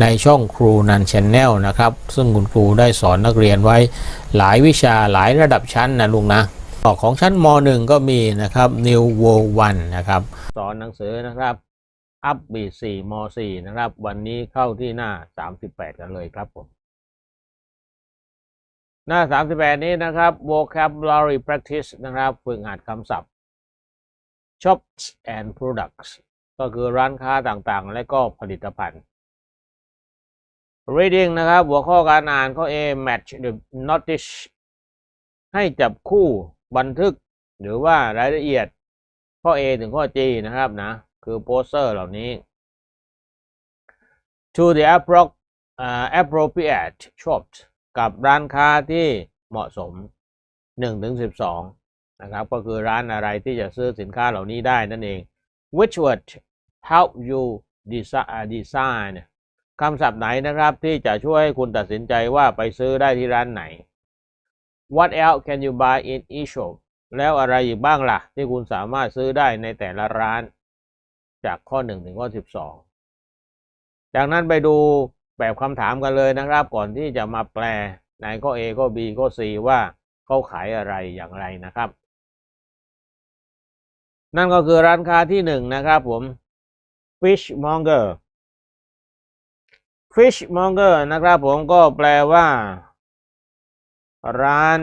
ในช่องครูนันชแนลนะครับ ซึ่งคุณครูได้สอนนักเรียนไว้หลายวิชาหลายระดับชั้นนะลุงนะของชั้นม .1 ก็มีนะครับ New World 1นะครับ สอนหนังสือนะครับ อัพบี4ม .4 นะครับ วันนี้เข้าที่หน้า 38 กันเลยครับผม หน้า 38 นี้นะครับ vocabulary practice นะครับ ฝึกหัดคำศัพท์ shops and products ก็คือร้านค้าต่างๆ และก็ผลิตภัณฑ์ reading นะครับ หัวข้อการอ่านข้อ A match the notice ให้จับคู่บันทึก หรือว่ารายละเอียดข้อ A ถึงข้อ G นะครับนะ คือโปสเตอร์เหล่านี้ to the appropriate shops กับร้านค้าที่เหมาะสม1ถึง12 นะครับ ก็คือร้านอะไรที่จะซื้อสินค้าเหล่านี้ได้นั่นเอง which word help you design คำศัพท์ไหนนะครับที่จะช่วยให้คุณตัดสินใจว่าไปซื้อได้ที่ร้านไหน What else can you buy in each shop แล้วอะไรอีกบ้างล่ะ ที่คุณสามารถซื้อได้ในแต่ละร้าน จากข้อ 1 ถึงข้อ 12 จากนั้นไปดูแบบคำถามกันเลยนะครับ ก่อนที่จะมาแปลในข้อ A ข้อ B ข้อ C ว่าเขาขายอะไรอย่างไรนะครับ นั่นก็คือร้านค้าที่หนึ่งนะครับผม fishmonger fishmonger นะครับผมก็แปลว่า ร้าน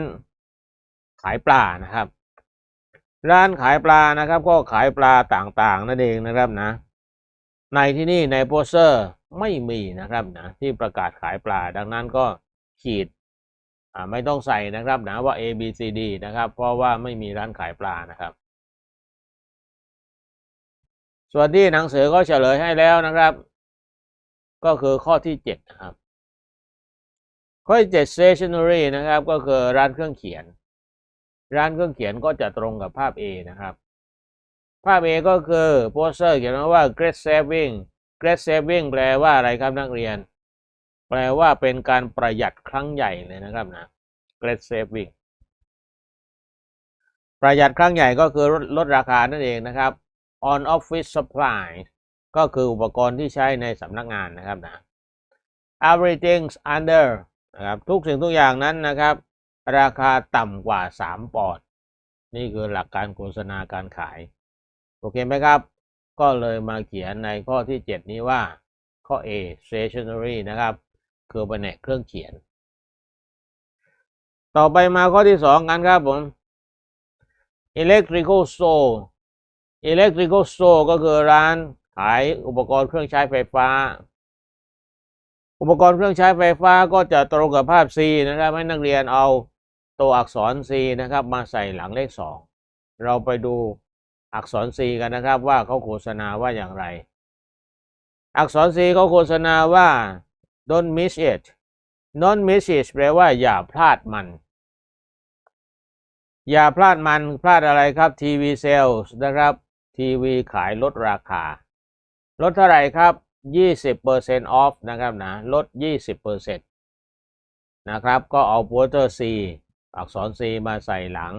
ขายปลานะครับ ร้านขายปลานะครับ ก็ขายปลาต่างๆ นั่นเองนะครับนะ ในที่นี่ในโปสเตอร์ไม่มีนะครับนะที่ประกาศขายปลาดังนั้นก็ขีดไม่ต้องใส่นะครับนะว่า A B C D นะครับ เพราะว่าไม่มีร้านขายปลานะครับ ส่วนที่หนังสือก็เฉลยให้แล้วนะครับ ก็คือข้อที่เจ็ดนะครับ ข้อที่เจ็ด stationery นะครับ ก็คือร้านเครื่องเขียน ร้านเครื่องเขียนก็จะตรงกับภาพ A นะครับ ภาพ A ก็คือโปสเตอร์เขียนว่า great saving great saving แปลว่าอะไรครับนักเรียน แปลว่าเป็นการประหยัดครั้งใหญ่เลยนะครับนะ great saving ประหยัดครั้งใหญ่ก็คือลดลดราคานั่นเองนะครับ on office supply ก็คืออุปกรณ์ที่ใช้ในสำนักงานนะครับนะ everything's under นะครับทุกสิ่งทุกอย่างนั้นนะครับ ราคาต่ำกว่า 3 ปอนด์นี่คือหลักการโฆษณาการขาย โอเคไหมครับ ก็เลยมาเขียนในข้อที่ 7 นี้ว่าข้อ A stationery นะครับ คือแผนกเครื่องเขียน ต่อไปมาข้อที่ 2 กันครับผม electrical store electrical store ก็คือร้าน ขายอุปกรณ์เครื่องใช้ไฟฟ้า อุปกรณ์เครื่องใช้ไฟฟ้าก็จะตรงกับภาพ C นะครับให้นักเรียนเอาตัวอักษร C นะครับ มาใส่หลังเลข 2 เราไปดูอักษร C กันนะครับว่าเขาโฆษณาว่าอย่างไร อักษร C เขาโฆษณาว่า don't miss it don't miss it แปลว่าอย่าพลาดมัน อย่าพลาดมันพลาดอะไรครับทีวีเซลส์นะครับทีวีขายลดราคา ลดเท่าไหร่ครับ 20% off นะครับนะลด 20%นะครับ ก็เอาโปสเตอร์ C อักษร C มาใส่หลัง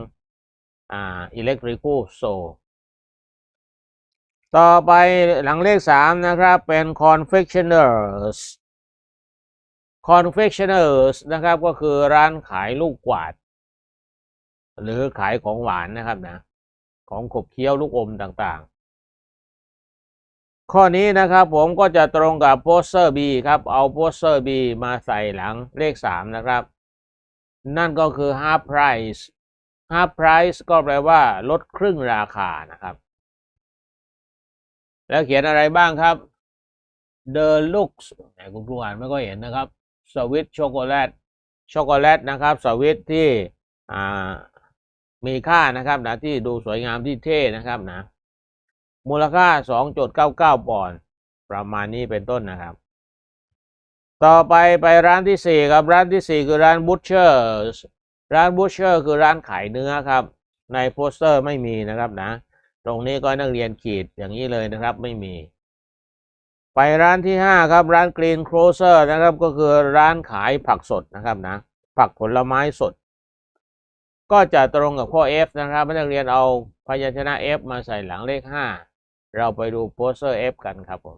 อ่า electrical so ต่อไปหลังเลข 3 นะครับ เป็น confectioners confectioners นะครับ ก็คือร้านขายลูกกวาด หรือขายของหวานนะครับนะ ของขบเคี้ยวลูกอมต่างๆ ข้อนี้นะครับผมก็จะตรงกับโปสเตอร์ B ครับ เอาโปสเตอร์ B มาใส่หลังเลข 3 นะครับ นั่นก็คือ half price half price ก็แปลว่า ลดครึ่งราคานะครับ แล้วเขียนอะไรบ้างครับ The looks ไหนคุณครูอ่านไม่ก็เห็นนะครับสวิตช็อกโกแลตช็อกโกแลตนะครับสวิตที่มีค่านะครับนะที่ดูสวยงามที่เท่นะครับนะ มูลค่า 2.99ปอนด์ประมาณนี้เป็นต้นนะครับ ต่อไปไปร้านที่ 4 ครับ ร้านที่ 4 คือร้าน Butcher ร้าน Butcher คือร้านขายเนื้อครับ ในโปสเตอร์ไม่มีนะครับนะ ตรงนี้ก็นักเรียนขีดอย่างนี้เลยนะครับไม่มี ไปร้านที่ 5 ครับ ร้าน Green Grocer นะครับก็คือร้านขายผักสดนะครับนะ ผักผลไม้สดก็จะตรงกับข้อ F นะครับนักเรียนเอาพยัญชนะ F มาใส่หลังเลข 5 เราไปดูโปสเตอร์ F กันครับผม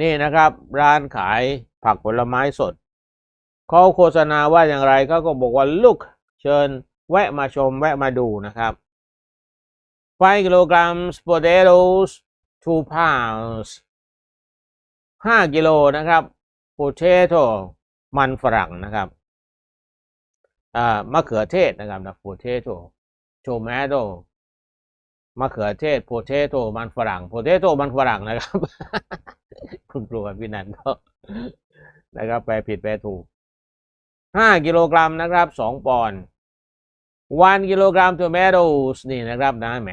นี่นะครับร้านขายผักผลไม้สดเขาโฆษณาว่าอย่างไรเขาก็บอกว่า look เชิญแวะมาชมแวะมาดูนะครับ5กิโลกรัม potatoes 2 pounds 5กิโลนะครับ potato มันฝรั่งนะครับอ่ามะเขือเทศนะครับนะ potato tomato มะเขือเทศ potato มันฝรั่ง potato มันฝรั่งนะครับ คุณครูกับพี่นันก็นะครับแปลผิดแปลถูกห้ากิโลกรัมนะครับสองปอนด์วันกิโลกรัม tomatoes นี่นะครับนะแหม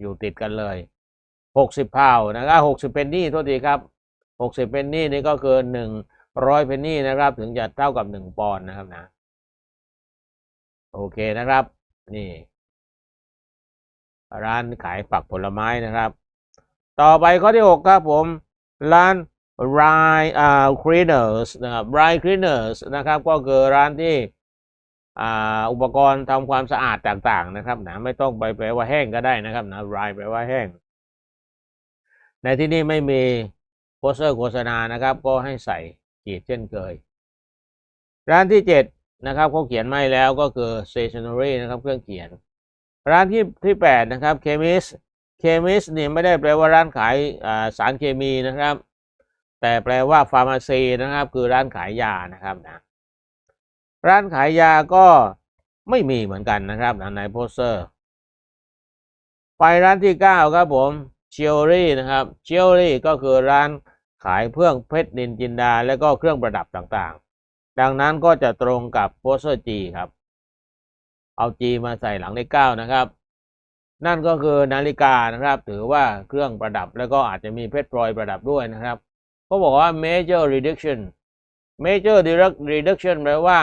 อยู่ติดกันเลยหกสิบพาวนะครับหกสิบเพนนี่โทษทีครับหกสิบเพนนี่นี่ก็คือหนึ่งร้อยเพนนี่นะครับ ถึงจะเท่ากับหนึ่งปอนด์นะครับนะ โอเคนะครับ นี่ ร้านขายผักผลไม้นะครับ ต่อไปข้อที่หกครับผม ร้าน Rye อ่า Cleaners นะครับ Rye Cleaners นะครับ ก็คือร้านที่อ่าอุปกรณ์ทำความสะอาดต่างๆนะครับนะไม่ต้องไปแปลว่าแห้งก็ได้นะครับนะ Rye แปลว่าแห้ง ในที่นี้ไม่มีโปสเตอร์โฆษณานะครับ ก็ให้ใส่ขีดเช่นเคย ร้านที่เจ็ดนะครับเขาเขียนไม่แล้วก็คือ stationery นะครับเครื่องเขียน ร้านที่ที่แปดนะครับ chemist chemist นี่ไม่ได้แปลว่าร้านขายสารเคมีนะครับ แต่แปลว่า pharmacy นะครับ คือร้านขายยานะครับนะร้านขายยาก็ไม่มีเหมือนกันนะครับในโปสเตอร์ ไปร้านที่เก้าครับผม jewelry นะครับ jewelry ก็คือร้านขายเครื่องเพชรนินจินดา และก็เครื่องประดับต่างๆ ดังนั้นก็จะตรงกับโปสเตอร์ G ครับ เอา G มาใส่หลังเลขเก้านะครับ นั่นก็คือนาฬิกานะครับ ถือว่าเครื่องประดับแล้วก็อาจจะมีเพชรพลอยประดับด้วยนะครับเขาบอกว่า major reduction major direct reduction แปลว่า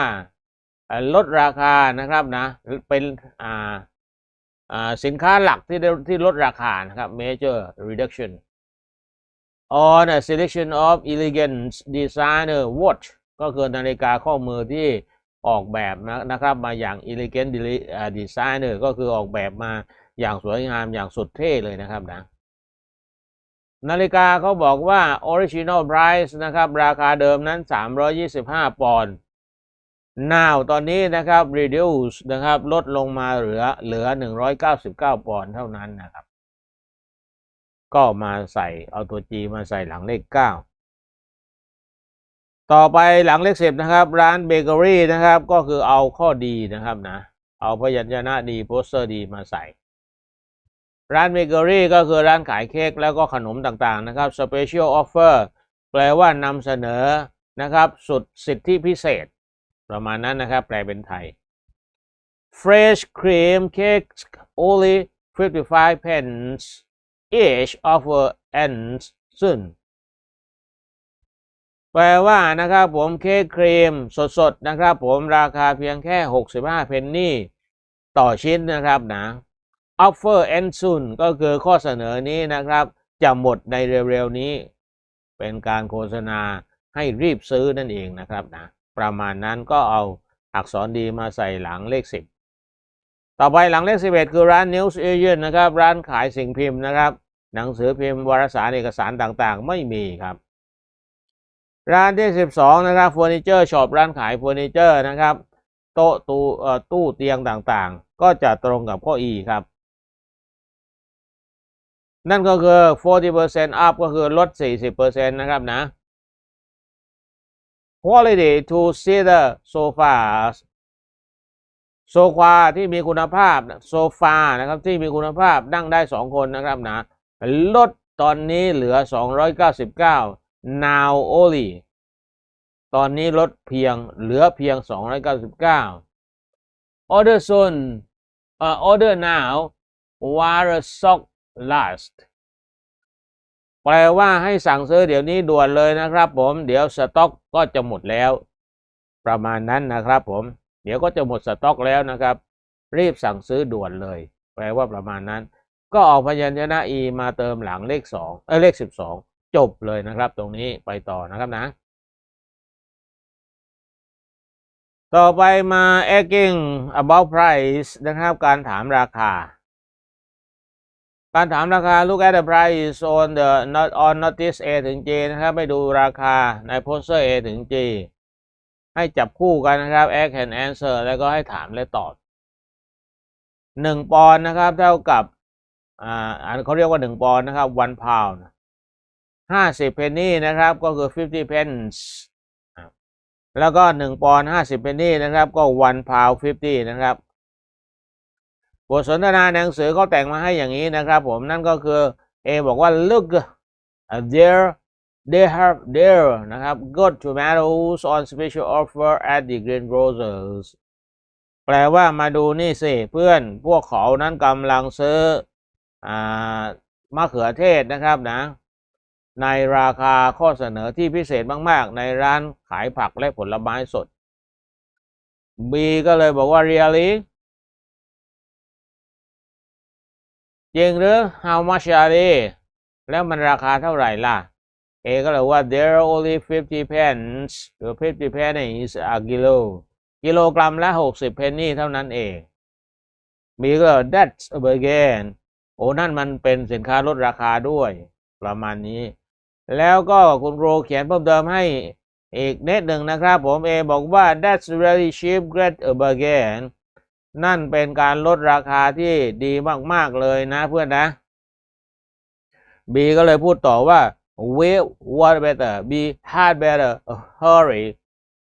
ลดราคานะครับนะเป็นอ่าอ่าสินค้าหลักที่ที่ลดราคานะครับ major reduction on a selection of elegant designer watch ก็คือนาฬิกาข้อมือที่ ออกแบบนะนะครับมาอย่าง elegant designer ก็คือออกแบบมาอย่างสวยงามอย่างสุดเท่เลยนะครับนะนาฬิกาเขาบอกว่า original price นะครับ ราคาเดิมนั้น 325 ปอนด์ now ตอนนี้นะครับ reduce นะครับ ลดลงมาเหลือเหลือ 199 ปอนด์เท่านั้นนะครับ ก็มาใส่เอาตัว G มาใส่หลังเลข 9 ต่อไปหลังเลข10นะครับ ร้านเบเกอรี่นะครับ ก็คือเอาข้อดีนะครับนะ เอาพยัญชนะดีโปสเตอร์ดีมาใส่ ร้านเบเกอรี่ก็คือร้านขายเค้กแล้วก็ขนมต่างๆนะครับ Special Offer แปลว่านำเสนอนะครับ สุดสิทธิพิเศษ ประมาณนั้นนะครับ แปลเป็นไทย Fresh cream cakes only 55 pence each offer ends soon แปลว่านะครับผมเค้กครีมสดๆนะครับ ผมราคาเพียงแค่ 65 เพนนีต่อชิ้นนะครับนะ offer and soon ก็คือข้อเสนอนี้นะครับ จะหมดในเร็วๆนี้ เป็นการโฆษณาให้รีบซื้อนั่นเองนะครับนะ ประมาณนั้นก็เอาอักษรดีมาใส่หลังเลข 10 ต่อไปหลังเลข 11 คือร้าน News Agent นะครับ ร้านขายสิ่งพิมพ์นะครับ หนังสือพิมพ์วารสารเอกสารต่างๆ ไม่มีครับ ร้านที่ 12 นะครับเฟอร์นิเจอร์ช็อปร้านขายเฟอร์นิเจอร์นะครับโต๊ะตู้เอ่อตู้เตียงต่างๆ ก็จะตรงกับข้อ E ครับ นั่นก็คือ 40% up ก็คือลด 40%นะครับนะ quality to cedar sofas โซฟาที่มีคุณภาพโซฟานะครับที่มีคุณภาพนั่งได้ 2 คนนะครับนะลดตอนนี้เหลือ 299 now only ตอนนี้ลดเพียงเหลือเพียง 299 order soon เอ่อ order now while stock last แปลว่าให้สั่งซื้อเดี๋ยวนี้ด่วนเลยนะครับผมเดี๋ยวสต็อกก็จะหมดแล้ว ประมาณนั้นนะครับผม เดี๋ยวก็จะหมดสต็อกแล้วนะครับ รีบสั่งซื้อด่วนเลย แปลว่าประมาณนั้น ก็เอาพยัญชนะ e มาเติมหลังเลขสองเออเลขสิบสอง จบเลยนะครับ ตรงนี้ไปต่อนะครับนะ ต่อไปมา asking about price นะครับการถามราคา การถามราคา look at the price on the not on notice A ถึง G นะครับไปดูราคาใน poster A ถึง G ให้จับคู่กันนะครับ ask and answer แล้วก็ให้ถามและตอบหนึ่งปอนด์นะครับ เท่ากับอ่าเขาเรียกว่าหนึ่งปอนด์นะครับ one pound ห้าสิบเพนนีนะครับก็คือ fifty pence อะแล้วก็หนึ่งปอนด์ห้าสิบเพนนีนะครับก็ one pound fifty นะครับ บทสนทนาในหนังสือเขาแต่งมาให้อย่างนี้นะครับผมนั่นก็คือ A บอกว่า look uh, there they have there นะครับ got tomatoes on special offer at the greengrocers แปลว่ามาดูนี่สิ เพื่อนพวกเขานั้นกำลังซื้ออ่ามะเขือเทศนะครับนะ ในราคาข้อเสนอที่พิเศษมาก ๆ ในร้านขายผักและผลไม้สด B ก็เลยบอกว่า really จริงหรือ how much are they แล้วมันราคาเท่าไหร่ล่ะ A ก็เลยว่า there are only 50 pence หรือ 50 pennies a kilo กิโลกรัมละ 60 เพนนีเท่านั้นเอง B ก็ that's a bargain โอ้นั่นมันเป็นสินค้าลดราคาด้วย ประมาณนี้ แล้วก็คุณโรเขียนเพิ่มเติมให้อีกเน็ตหนึ่งนะครับผม A บอกว่า that's really cheap great a bargain นั่นเป็นการลดราคาที่ดีมาก ๆ เลยนะเพื่อนนะ B ก็เลยพูดต่อว่า we what better B had better hurry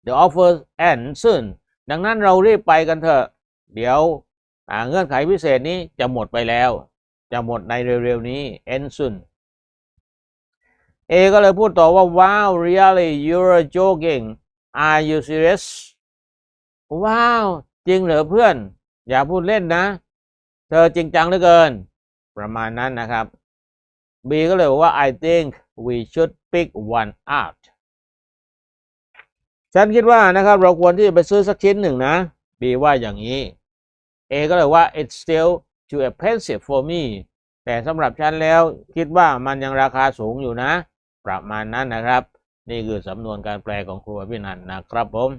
the offer end soon ดังนั้นเรารีบไปกันเถอะ เดี๋ยวเงื่อนไขพิเศษนี้จะหมดไปแล้ว จะหมดในเร็ว ๆ นี้ end soon A ก็เลยพูดต่อว่า wow really you're joking are you serious ว้าว จริงเหรอเพื่อน อย่าพูดเล่นนะ เธอจริงจังเหลือเกิน ประมาณนั้นนะครับ B ก็เลยบอกว่า I think we should pick one out ฉันคิดว่านะครับ เราควรที่จะไปซื้อสักชิ้นหนึ่งนะ B ว่าอย่างนี้ A ก็เลยว่า it's still too expensive for me แต่สำหรับฉันแล้วคิดว่ามันยังราคาสูงอยู่นะ ประมาณนั้นนะครับ นี่คือสำนวนการแปลของครูอภินันนะครับผม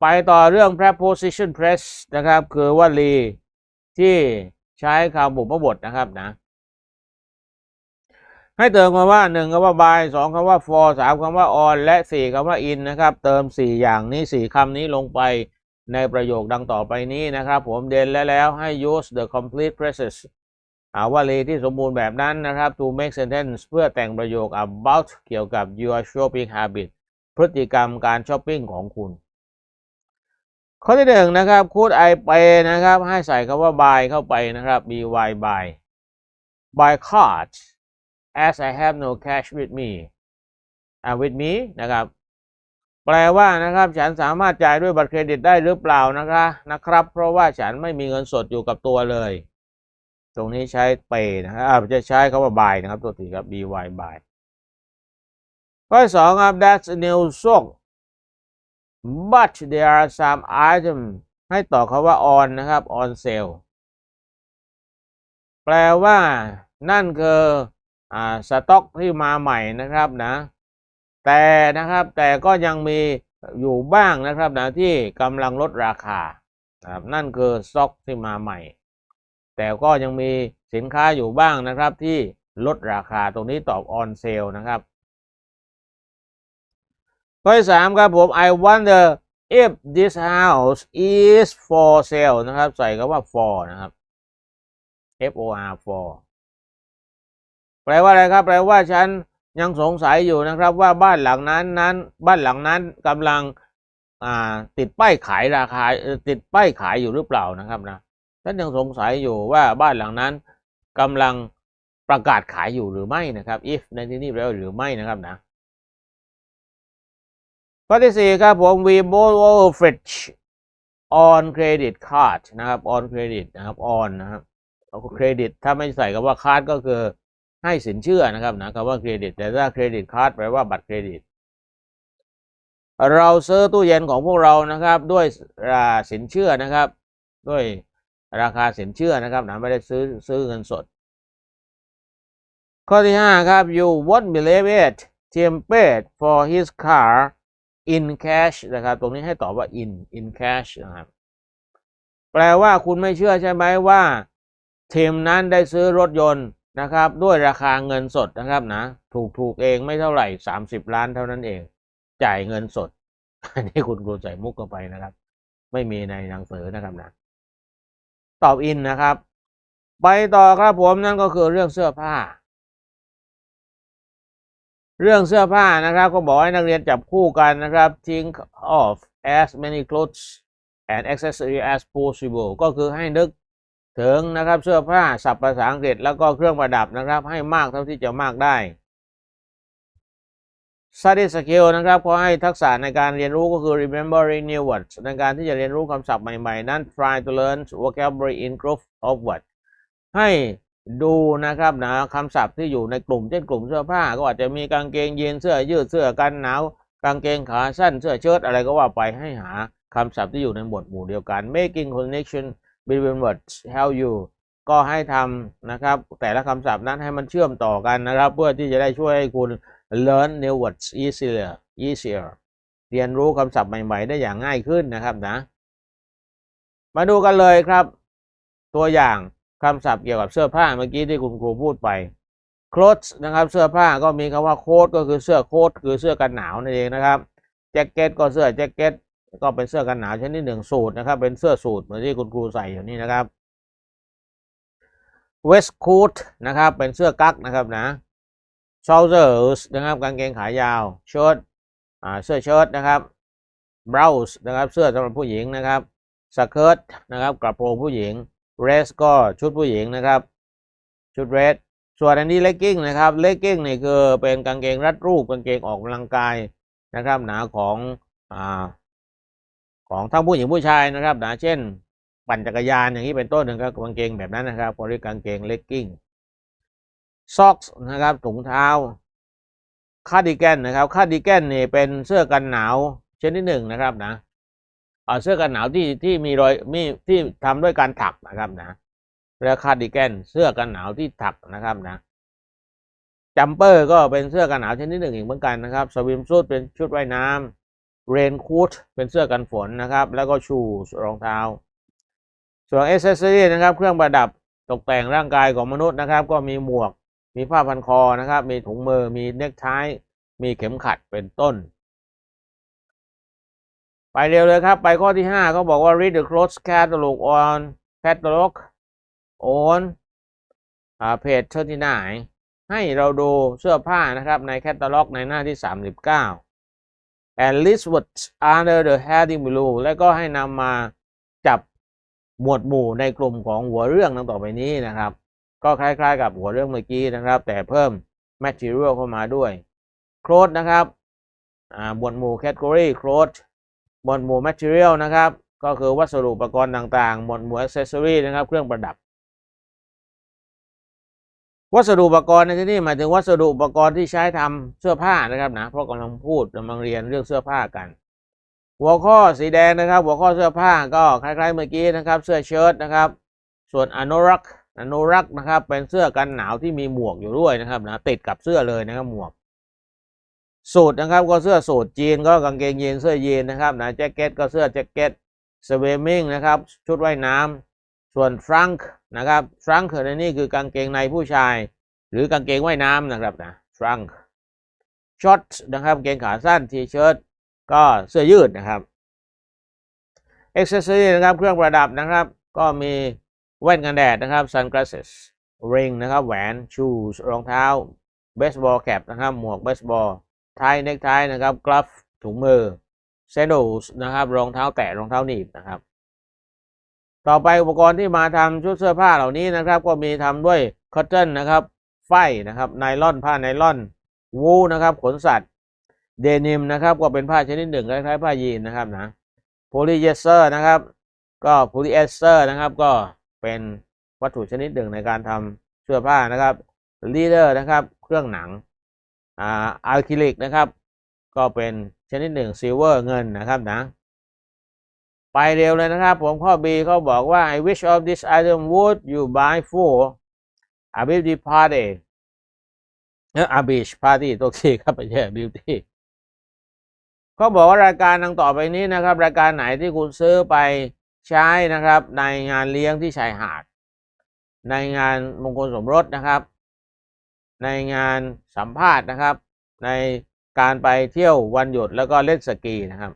ไปต่อเรื่อง preposition press นะครับ คือวลีที่ใช้คำบุพบทนะครับนะ ให้เติมคำว่าหนึ่งคำว่า by สองคำว่า for สามคำว่า on และสี่คำว่า in นะครับ เติมสี่อย่างนี้สี่คำนี้ลงไปในประโยคดังต่อไปนี้นะครับ ผมเด่นแล้วแล้วให้ use the complete presses วลีที่สมบูรณ์แบบนั้นนะครับ to make sentence เพื่อแต่งประโยค about เกี่ยวกับ your shopping habit พฤติกรรมการช้อปปิ้งของคุณ ข้อที่หนึ่งนะครับคูด I pay นะครับ ให้ใส่คำว่า buy เข้าไปนะครับ by buy by card as I have no cash with me อ่า with me นะครับ แปลว่านะครับ ฉันสามารถจ่ายด้วยบัตรเครดิตได้หรือเปล่านะคะนะครับ เพราะว่าฉันไม่มีเงินสดอยู่กับตัวเลย ตรงนี้ใช้ pay นะครับจะใช้คำว่า buy นะครับ ตัวตีครับ by buy ข้อสองครับ that's a new song but there are some items ให้ต่อคาว่า on นะครับ on sale แปลว่า นั่นคืออ่าสต็อกที่มาใหม่นะครับนะ แต่นะครับแต่ก็ยังมีอยู่บ้างนะครับนะที่กำลังลดราคานะครับนั่นคือสต็อกที่มาใหม่ แต่ก็ยังมีสินค้าอยู่บ้างนะครับที่ลดราคาตรงนี้ตอบ on sale นะครับ ข้อที่สามครับผม I wonder if this house is for sale นะครับ ใส่คำว่า for นะครับ F O R for แปลว่าอะไรครับ แปลว่าฉันยังสงสัยอยู่นะครับว่าบ้านหลังนั้นนั้น บ้านหลังนั้นกำลังติดป้ายขายราคาติดป้ายขายอยู่หรือเปล่านะครับนะ ฉันยังสงสัยอยู่ว่าบ้านหลังนั้นกำลังประกาศขายอยู่หรือไม่นะครับ if ในที่นี้แปลว่าหรือไม่นะครับนะข้อที่สี่ครับผม we borrow fridge on credit card นะครับ on credit นะครับ on นะครับเครดิตถ้าไม่ใส่คำว่าคาร์ดก็คือให้สินเชื่อนะครับนะคำว่าเครดิต แต่ถ้าเครดิตคาร์ดแปลว่าบัตรเครดิต เราซื้อตู้เย็นของพวกเรานะครับ ด้วยสินเชื่อนะครับ ด้วย ราคาสินเชื่อนะครับนะไม่ได้ซื้อซื้อเงินสด ข้อที่ห้าครับ you won't believe it Tim paid for his car in cash นะครับ ตรงนี้ให้ตอบว่า in in cash นะครับ แปลว่าคุณไม่เชื่อใช่ไหมว่าทีมนั้นได้ซื้อรถยนต์นะครับ ด้วยราคาเงินสดนะครับนะ ถูกถูกเองไม่เท่าไหร่สามสิบล้านเท่านั้นเอง จ่ายเงินสด อันนี้คุณครูใส่มุกเข้าไปนะครับ ไม่มีในหนังสือนะครับนะ ตอบอินนะครับ ไปต่อครับผมนั่นก็คือเรื่องเสื้อผ้า เรื่องเสื้อผ้านะครับ ก็บอกให้นักเรียนจับคู่กันนะครับ think of as many clothes and accessories as possible ก็คือให้นึกถึงนะครับเสื้อผ้าศัพท์ภาษาอังกฤษแล้วก็เครื่องประดับนะครับ ให้มากเท่าที่จะมากได้ study skill นะครับก็ให้ทักษะในการเรียนรู้ก็คือ remembering new words ในการที่จะเรียนรู้คำศัพท์ใหม่ๆ นั้น try to learn vocabulary in group of words ให้ดูนะครับนะคำศัพท์ที่อยู่ในกลุ่มเช่นกลุ่มเสื้อผ้า ก็อาจจะมีกางเกงยีนเสื้อยืดเสื้อกันหนาวกางเกงขาสั้นเสื้อเชิ้ตอะไรก็ว่าไปให้หาคำศัพท์ที่อยู่ในหมวดหมู่เดียวกัน making connection between words help you ก็ให้ทำนะครับ แต่ละคำศัพท์นั้นให้มันเชื่อมต่อกันนะครับ เพื่อที่จะได้ช่วยให้คุณ learn new words easier easier เรียนรู้คำศัพท์ใหม่ ๆ ได้อย่างง่ายขึ้นนะครับนะ มาดูกันเลยครับ ตัวอย่างคำศัพท์เกี่ยวกับเสื้อผ้าเมื่อกี้ที่คุณครูพูดไป clothes นะครับ เสื้อผ้าก็มีคำว่า coat ก็คือเสื้อโค้ทคือเสื้อกันหนาวนั่นเองนะครับแจ็คเก็ตก็เสื้อแจ็คเก็ตก็เป็นเสื้อกันหนาวชนิดหนึ่งสูทนะครับ เป็นเสื้อสูทเหมือนที่คุณครูใส่อยู่นี่นะครับ waistcoat นะครับ เป็นเสื้อกั๊กนะครับนะ trousers นะครับกางเกงขายาว shirt อ่าเสื้อเชิ้ตนะครับ blouse นะครับเสื้อสำหรับผู้หญิงนะครับ skirt นะครับกระโปรงผู้หญิง dress ก็ชุดผู้หญิงนะครับ ชุด dress ส่วนอันนี้ legging นะครับ legging นี่คือเป็นกางเกงรัดรูปกางเกงออกกำลังกายนะครับ หนาของอ่าของทั้งผู้หญิงผู้ชายนะครับหนาเช่น ปั่นจักรยานอย่างนี้เป็นต้นนะครับกางเกงแบบนั้นนะครับเขาเรียกกางเกง legging socks นะครับถุงเท้าคาร์ดิแกนนะครับคาร์ดิแกนนี่เป็นเสื้อกันหนาวชนิดหนึ่งนะครับนะเสื้อกันหนาวที่ที่มีรอยมีที่ทำด้วยการถักนะครับนะเรียกคาร์ดิแกนเสื้อกันหนาวที่ถักนะครับนะจัมเปอร์ก็เป็นเสื้อกันหนาวชนิดหนึ่งอีกเหมือนกันนะครับสวิมซูทเป็นชุดว่ายน้ำเรนคูทเป็นเสื้อกันฝนนะครับ แล้วก็ชูรองเท้า ส่วนเอเซอรี่นะครับ เครื่องประดับตกแต่งร่างกายของมนุษย์นะครับ ก็มีหมวก มีผ้าพันคอนะครับ มีถุงมือ มีเน็กไทมีเข็มขัดเป็นต้น ไปเร็วเลยครับ ไปข้อที่5เขาบอกว่า read the clothes catalog on catalog on อ่าเพจ39ให้เราดูเสื้อผ้านะครับ ในแคตตาล็อกในหน้าที่ 39 and list words under the heading below แล้วก็ให้นำมาจับหมวดหมู่ในกลุ่มของหัวเรื่องดังต่อไปนี้นะครับ ก็คล้ายๆ กับหัวเรื่องเมื่อกี้นะครับ แต่เพิ่ม material เข้ามาด้วย clothes นะครับหมวดหมู่ category clothes หมวดหมู่ material นะครับ ก็คือวัสดุอุปกรณ์ต่างๆ หมวดหมู่ accessory นะครับ เครื่องประดับ วัสดุอุปกรณ์ในที่นี้หมายถึงวัสดุอุปกรณ์ที่ใช้ทำเสื้อผ้านะครับนะ เพราะกำลังพูดกำลังเรียนเรื่องเสื้อผ้ากัน หัวข้อสีแดงนะครับ หัวข้อเสื้อผ้าก็คล้ายๆเมื่อกี้นะครับ เสื้อเชิ้ตนะครับ ส่วนอนุรักษ์ อนุรักษ์นะครับ เป็นเสื้อกันหนาวที่มีหมวกอยู่ด้วยนะครับนะติดกับเสื้อเลยนะครับหมวกสูทนะครับก็เสื้อสูทจีนก็กางเกงยีนเสื้อยีนนะครับนะแจ็คเก็ตก็เสื้อแจ็คเก็ตสเวมิ่งนะครับชุดว่ายน้ำส่วนฟรังก์นะครับฟรังก์ในนี่คือกางเกงในผู้ชาย หรือกางเกงว่ายน้ำนะครับนะฟรังก์ช็อตนะครับกางเกงขาสั้นทีเชิ้ตก็เสื้อยืดนะครับเอ็กซ์ซอรี่นะครับเครื่องประดับนะครับ ก็มี แว่นกันแดดนะครับ sunglasses ring นะครับแหวน shoes รองเท้า baseball cap นะครับหมวกเบสบอลไทเน็กไทนะครับ glove ถุงมือ sandals นะครับรองเท้าแตะรองเท้าหนีบนะครับ ต่อไปอุปกรณ์ที่มาทำชุดเสื้อผ้าเหล่านี้นะครับ ก็มีทำด้วย cotton นะครับไฟนะครับไนลอนผ้าไนลอนวูนะครับขนสัตว์เดนิมนะครับก็เป็นผ้าชนิดหนึ่งคล้ายๆผ้ายีนนะครับนะโพลีเอสเตอร์นะครับ ก็โพลีเอสเตอร์นะครับก็ เป็นวัตถุชนิดหนึ่งในการทำเสื้อผ้านะครับลีเดอร์นะครับ เครื่องหนังอ่าอะคริลิกนะครับ ก็เป็นชนิดหนึ่งซิลเวอร์เงินนะครับนะไปเร็วเลยนะครับ ผมข้อ B เขาบอกว่า I wish of this item would you buy for a beauty party เออ a beach party ตัวทีครับไม่ใช่ beauty เขาบอกว่ารายการดังต่อไปนี้นะครับ รายการไหนที่คุณซื้อไป ใช้นะครับในงานเลี้ยงที่ชายหาด ในงานมงคลสมรสนะครับ ในงานสัมภาษณ์นะครับ ในการไปเที่ยววันหยุดแล้วก็เล่นสกีนะครับ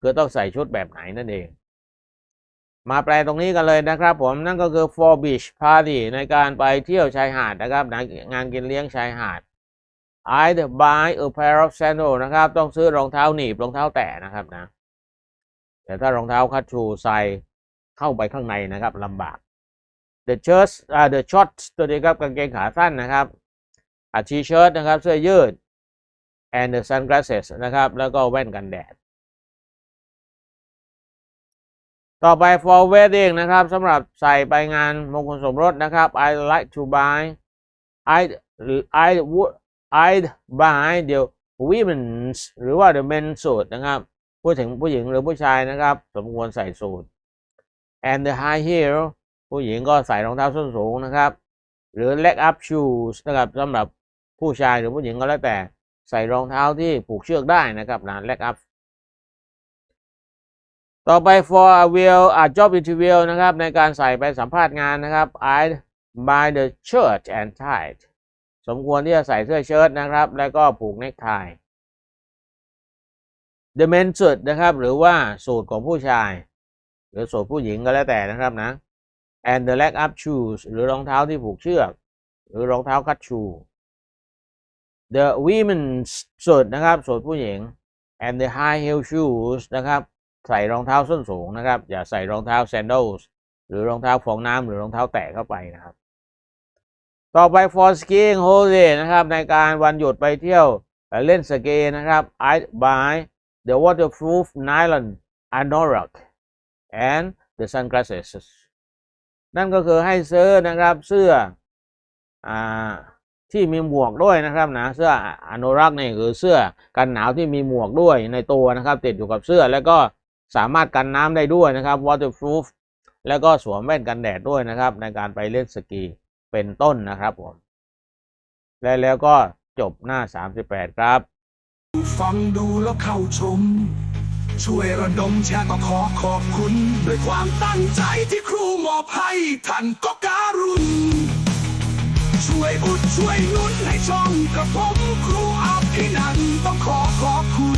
คือต้องใส่ชุดแบบไหนนั่นเอง มาแปลตรงนี้กันเลยนะครับ ผมนั่นก็คือ for beach party ในการไปเที่ยวชายหาดนะครับนงานกินเลี้ยงชายหาด I buy a pair of sandal นะครับ ต้องซื้อรองเท้าหนีบรองเท้าแตะนะครับนะ แต่ถ้ารองเท้าคัชชูใส่เข้าไปข้างในนะครับลำบาก the shirts อ่า the shorts ตัวนี้ครับกางเกงขาสั้นนะครับอ่า t-shirt นะครับเสื้อยืด and the sunglasses นะครับแล้วก็แว่นกันแดด ต่อไป for wedding นะครับสำหรับใส่ไปงานมงคลสมรสนะครับ I like to buy I I would I buy the women's หรือว่า the men's suit นะครับ พูดถึงผู้หญิงหรือผู้ชายนะครับ สมควรใส่สูท and the high heel ผู้หญิงก็ใส่รองเท้าส้นสูงนะครับ หรือ leg up shoes นะครับสำหรับผู้ชายหรือผู้หญิงก็แล้วแต่ใส่รองเท้าที่ผูกเชือกได้นะครับนะ leg up ต่อไป for a will a job interview นะครับ ในการใส่ไปสัมภาษณ์งานนะครับ I buy the shirt and tie สมควรที่จะใส่เสื้อเชิ้ตนะครับ แล้วก็ผูกเนคไท the men suit นะครับ หรือว่าสูทของผู้ชาย หรือสูทผู้หญิงก็แล้วแต่นะครับนะ and the leg up shoes หรือรองเท้าที่ผูกเชือก หรือรองเท้าคัตชู the women's suit นะครับสูทผู้หญิง and the high heel shoes นะครับใส่รองเท้าส้นสูงนะครับ อย่าใส่รองเท้า sandals หรือรองเท้าฟองน้ำหรือรองเท้าแตะเข้าไปนะครับ ต่อไป for skiing holiday นะครับ ในการวันหยุดไปเที่ยวเล่นสกีนะครับ I buy the waterproof nylon anorak and the sunglasses นั่นก็คือให้ซื้อนะครับเสื้ออที่มีหมวกด้วยนะครับนะเสื้ออนุรักษ์นี่คือเสื้อกันหนาวที่มีหมวกด้วยในตัวนะครับ ติดอยู่กับเสื้อแล้วก็สามารถกันน้ำได้ด้วยนะครับ waterproof แล้วก็สวมแว่นกันแดดด้วยนะครับ ในการไปเล่นสกีเป็นต้นนะครับผมและแล้วก็จบหน้า 38 ครับ ฟังดูแล้วเข้าชม ช่วยระดมแชร์ก็ขอขอบคุณ ด้วยความตั้งใจที่ครูมอบให้ท่านก็การุณ ช่วยอุดช่วยนุนให้ช่องกระผมครูอาภินันต้องขอขอบคุณ